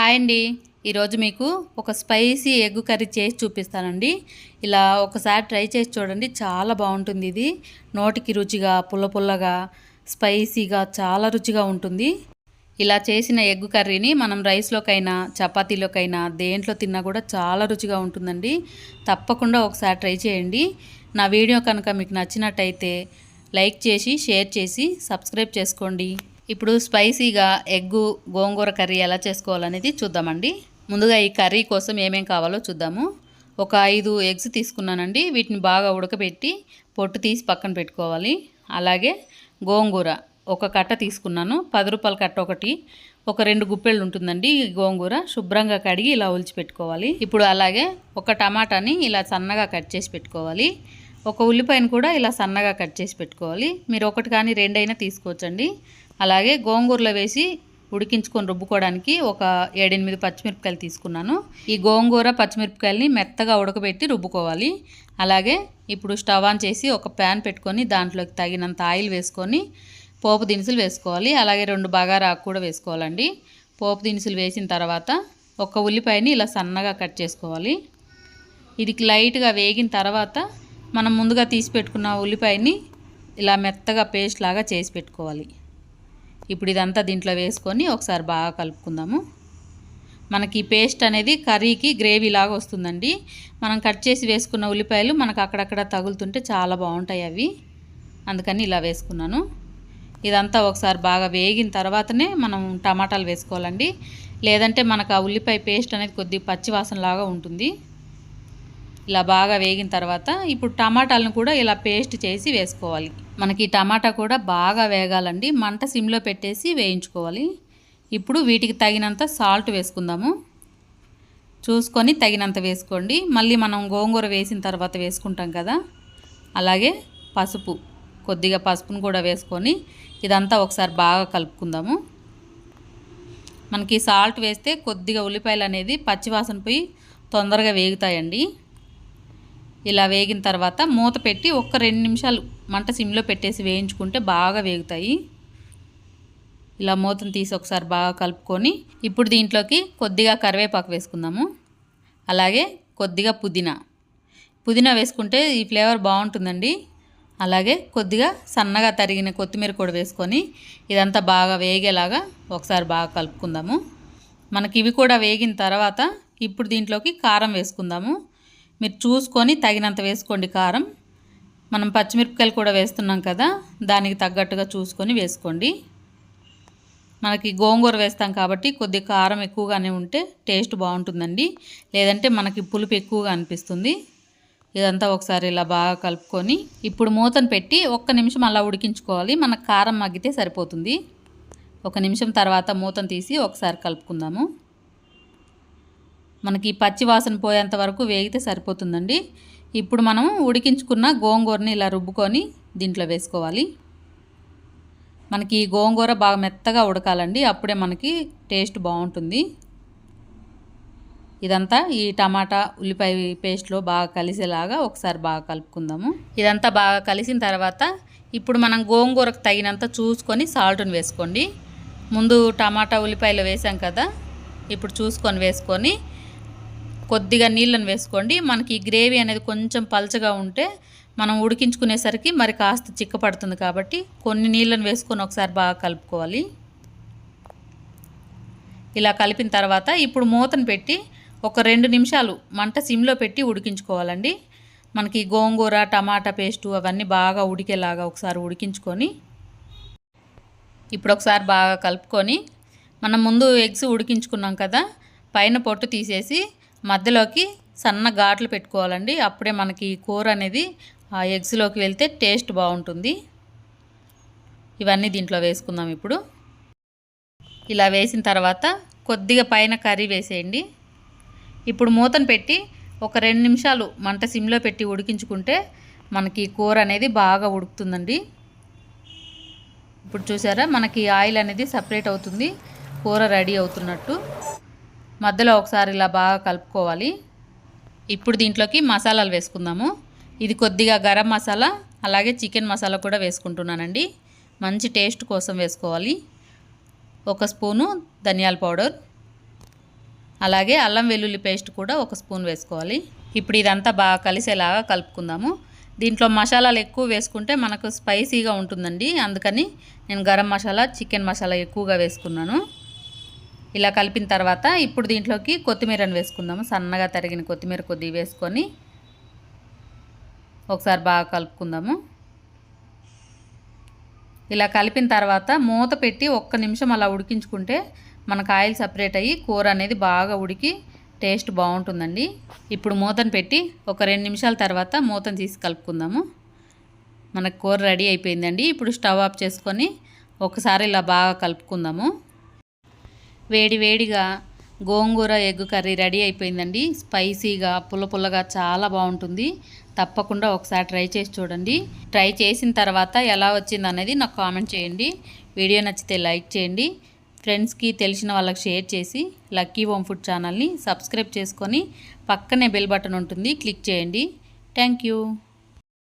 Hi అండి. ఈరోజు మీకు ఒక స్పైసీ ఎగ్ కర్రీ చేసి చూపిస్తానండి. ఇలా ఒకసారి ట్రై చేసి చూడండి. చాలా బాగుంటుంది ఇది. నోటికి రుచిగా పుల్ల పుల్లగా స్పైసీగా చాలా రుచిగా ఉంటుంది. ఇలా చేసిన ఎగ్ కర్రీని మనం రైస్లోకైనా చపాతీలోకైనా దేంట్లో తిన్నా కూడా చాలా రుచిగా ఉంటుందండి. తప్పకుండా ఒకసారి ట్రై చేయండి. నా వీడియో కనుక మీకు నచ్చినట్టయితే లైక్ చేసి షేర్ చేసి సబ్స్క్రైబ్ చేసుకోండి. ఇప్పుడు స్పైసీగా ఎగ్గు గోంగూర కర్రీ ఎలా చేసుకోవాలనేది చూద్దామండి. ముందుగా ఈ కర్రీ కోసం ఏమేం కావాలో చూద్దాము. ఒక ఐదు ఎగ్స్ తీసుకున్నానండి. వీటిని బాగా ఉడకబెట్టి పొట్టు తీసి పక్కన పెట్టుకోవాలి. అలాగే గోంగూర ఒక కట్ట తీసుకున్నాను. పది రూపాయల కట్ట ఒకటి. ఒక రెండు గుప్పెళ్ళు ఉంటుందండి గోంగూర. శుభ్రంగా కడిగి ఇలా ఒలిచి పెట్టుకోవాలి. ఇప్పుడు అలాగే ఒక టమాటాని ఇలా సన్నగా కట్ చేసి పెట్టుకోవాలి. ఒక ఉల్లిపాయను కూడా ఇలా సన్నగా కట్ చేసి పెట్టుకోవాలి. మీరు ఒకటి కానీ రెండైనా తీసుకోవచ్చండి. అలాగే గోంగూరలో వేసి ఉడికించుకొని రుబ్బుకోవడానికి ఒక ఏడెనిమిది పచ్చిమిరపకాయలు తీసుకున్నాను. ఈ గోంగూర పచ్చిమిరపకాయలని మెత్తగా ఉడకబెట్టి రుబ్బుకోవాలి. అలాగే ఇప్పుడు స్టవ్ ఆన్ చేసి ఒక ప్యాన్ పెట్టుకొని దాంట్లోకి తగినంత ఆయిల్ వేసుకొని పోపు దినుసులు వేసుకోవాలి. అలాగే రెండు బగారా ఆకు కూడా వేసుకోవాలండి. పోపు దినుసులు వేసిన తర్వాత ఒక ఉల్లిపాయని ఇలా సన్నగా కట్ చేసుకోవాలి. ఇది లైట్గా వేగిన తర్వాత మనం ముందుగా తీసి పెట్టుకున్న ఉల్లిపాయని ఇలా మెత్తగా పేస్ట్ లాగా చేసి పెట్టుకోవాలి. ఇప్పుడు ఇదంతా దీంట్లో వేసుకొని ఒకసారి బాగా కలుపుకుందాము. మనకి పేస్ట్ అనేది కర్రీకి గ్రేవీ లాగా వస్తుందండి. మనం కట్ చేసి వేసుకున్న ఉల్లిపాయలు మనకు అక్కడక్కడ తగులుతుంటే చాలా బాగుంటాయి అవి. అందుకని ఇలా వేసుకున్నాను. ఇదంతా ఒకసారి బాగా వేగిన తర్వాతనే మనం టమాటాలు వేసుకోవాలండి. లేదంటే మనకు ఆ ఉల్లిపాయ పేస్ట్ అనేది కొద్దిగా పచ్చివాసన లాగా ఉంటుంది. ఇలా బాగా వేగిన తర్వాత ఇప్పుడు టమాటాలను కూడా ఇలా పేస్ట్ చేసి వేసుకోవాలి. మనకి టమాటా కూడా బాగా వేగాలండి. మంట సిమ్లో పెట్టేసి వేయించుకోవాలి. ఇప్పుడు వీటికి తగినంత సాల్ట్ వేసుకుందాము. చూసుకొని తగినంత వేసుకోండి. మళ్ళీ మనం గోంగూర వేసిన తర్వాత వేసుకుంటాం కదా. అలాగే పసుపు కొద్దిగా పసుపును కూడా వేసుకొని ఇదంతా ఒకసారి బాగా కలుపుకుందాము. మనకి సాల్ట్ వేస్తే కొద్దిగా ఉల్లిపాయలు అనేది పచ్చివాసన పోయి తొందరగా వేగుతాయండి. ఇలా వేగిన తర్వాత మూత పెట్టి ఒక్క రెండు నిమిషాలు మంట సిమ్లో పెట్టేసి వేయించుకుంటే బాగా వేగుతాయి. ఇలా మూతను తీసి ఒకసారి బాగా కలుపుకొని ఇప్పుడు దీంట్లోకి కొద్దిగా కరివేపాకు వేసుకుందాము. అలాగే కొద్దిగా పుదీనా. పుదీనా వేసుకుంటే ఈ ఫ్లేవర్ బాగుంటుందండి. అలాగే కొద్దిగా సన్నగా తరిగిన కొత్తిమీర కూడా వేసుకొని ఇదంతా బాగా వేగేలాగా ఒకసారి బాగా కలుపుకుందాము. మనకి ఇవి కూడా వేగిన తర్వాత ఇప్పుడు దీంట్లోకి కారం వేసుకుందాము. మీరు చూసుకొని తగినంత వేసుకోండి కారం. మనం పచ్చిమిరపకాయలు కూడా వేస్తున్నాం కదా దానికి తగ్గట్టుగా చూసుకొని వేసుకోండి. మనకి గోంగూర వేస్తాం కాబట్టి కొద్దిగా కారం ఎక్కువగానే ఉంటే టేస్ట్ బాగుంటుందండి. లేదంటే మనకి పులుపు ఎక్కువగా అనిపిస్తుంది. ఇదంతా ఒకసారి ఇలా బాగా కలుపుకొని ఇప్పుడు మూతను పెట్టి ఒక్క నిమిషం అలా ఉడికించుకోవాలి. మనకు కారం మగ్గితే సరిపోతుంది. ఒక నిమిషం తర్వాత మూతను తీసి ఒకసారి కలుపుకుందాము. మనకి పచ్చి వాసన పోయేంత వరకు వేగితే సరిపోతుందండి. ఇప్పుడు మనం ఉడికించుకున్న గోంగూరని ఇలా రుబ్బుకొని దీంట్లో వేసుకోవాలి. మనకి ఈ గోంగూర బాగా మెత్తగా ఉడకాలండి. అప్పుడే మనకి టేస్ట్ బాగుంటుంది. ఇదంతా ఈ టమాటా ఉల్లిపాయ పేస్ట్లో బాగా కలిసేలాగా ఒకసారి బాగా కలుపుకుందాము. ఇదంతా బాగా కలిసిన తర్వాత ఇప్పుడు మనం గోంగూరకు తగినంత చూసుకొని సాల్ట్ని వేసుకోండి. ముందు టమాటా ఉల్లిపాయలు వేసాం కదా ఇప్పుడు చూసుకొని వేసుకొని కొద్దిగా నీళ్ళని వేసుకోండి. మనకి ఈ గ్రేవీ అనేది కొంచెం పలచగా ఉంటే మనం ఉడికించుకునేసరికి మరి కాస్త చిక్కపడుతుంది కాబట్టి కొన్ని నీళ్ళని వేసుకొని ఒకసారి బాగా కలుపుకోవాలి. ఇలా కలిపిన తర్వాత ఇప్పుడు మూతను పెట్టి ఒక రెండు నిమిషాలు మంట సిమ్లో పెట్టి ఉడికించుకోవాలండి. మనకి గోంగూర టమాటా పేస్టు అవన్నీ బాగా ఉడికేలాగా ఒకసారి ఉడికించుకొని ఇప్పుడు ఒకసారి బాగా కలుపుకొని మనం ముందు ఎగ్స్ ఉడికించుకున్నాం కదా పైన పొట్టు తీసేసి మధ్యలోకి సన్న ఘాట్లు పెట్టుకోవాలండి. అప్పుడే మనకి కూర అనేది ఆ ఎగ్స్లోకి వెళ్తే టేస్ట్ బాగుంటుంది. ఇవన్నీ దీంట్లో వేసుకుందాం ఇప్పుడు. ఇలా వేసిన తర్వాత కొద్దిగా పైన కర్రీ వేసేయండి. ఇప్పుడు మూతను పెట్టి ఒక రెండు నిమిషాలు మంట సిమ్లో పెట్టి ఉడికించుకుంటే మనకి కూర అనేది బాగా ఉడుకుతుందండి. ఇప్పుడు చూసారా? మనకి ఆయిల్ అనేది సపరేట్ అవుతుంది. కూర రెడీ అవుతున్నట్టు. మధ్యలో ఒకసారి ఇలా బాగా కలుపుకోవాలి. ఇప్పుడు దీంట్లోకి మసాలాలు వేసుకుందాము. ఇది కొద్దిగా గరం మసాలా అలాగే చికెన్ మసాలా కూడా వేసుకుంటున్నానండి. మంచి టేస్ట్ కోసం వేసుకోవాలి. ఒక స్పూను ధనియాల పౌడర్ అలాగే అల్లం వెల్లుల్లి పేస్ట్ కూడా ఒక స్పూన్ వేసుకోవాలి. ఇప్పుడు ఇదంతా బాగా కలిసేలాగా కలుపుకుందాము. దీంట్లో మసాలాలు ఎక్కువ వేసుకుంటే మనకు స్పైసీగా ఉంటుందండి. అందుకని నేను గరం మసాలా చికెన్ మసాలా ఎక్కువగా వేసుకున్నాను. ఇలా కలిపిన తర్వాత ఇప్పుడు దీంట్లోకి కొత్తిమీరను వేసుకుందాము. సన్నగా తరిగిన కొత్తిమీర కొద్దిగా వేసుకొని ఒకసారి బాగా కలుపుకుందాము. ఇలా కలిపిన తర్వాత మూత పెట్టి ఒక్క నిమిషం అలా ఉడికించుకుంటే మనకు ఆయిల్ సపరేట్ అయ్యి కూర అనేది బాగా ఉడికి టేస్ట్ బాగుంటుందండి. ఇప్పుడు మూతను పెట్టి ఒక రెండు నిమిషాల తర్వాత మూతను తీసి కలుపుకుందాము. మనకు కూర రెడీ అయిపోయిందండి. ఇప్పుడు స్టవ్ ఆఫ్ చేసుకొని ఒకసారి ఇలా బాగా కలుపుకుందాము. వేడి వేడిగా గోంగూర ఎగ్ కర్రీ రెడీ అయిపోయిందండి. స్పైసీగా పుల్ల పుల్లగా చాలా బాగుంటుంది. తప్పకుండా ఒకసారి ట్రై చేసి చూడండి. ట్రై చేసిన తర్వాత ఎలా వచ్చింది అనేది నాకు కామెంట్ చేయండి. వీడియో నచ్చితే లైక్ చేయండి. ఫ్రెండ్స్కి తెలిసిన వాళ్ళకి షేర్ చేసి లక్కీ హోమ్ ఫుడ్ ఛానల్ని సబ్స్క్రైబ్ చేసుకొని పక్కనే బెల్ బటన్ ఉంటుంది. క్లిక్ చేయండి. Thank you.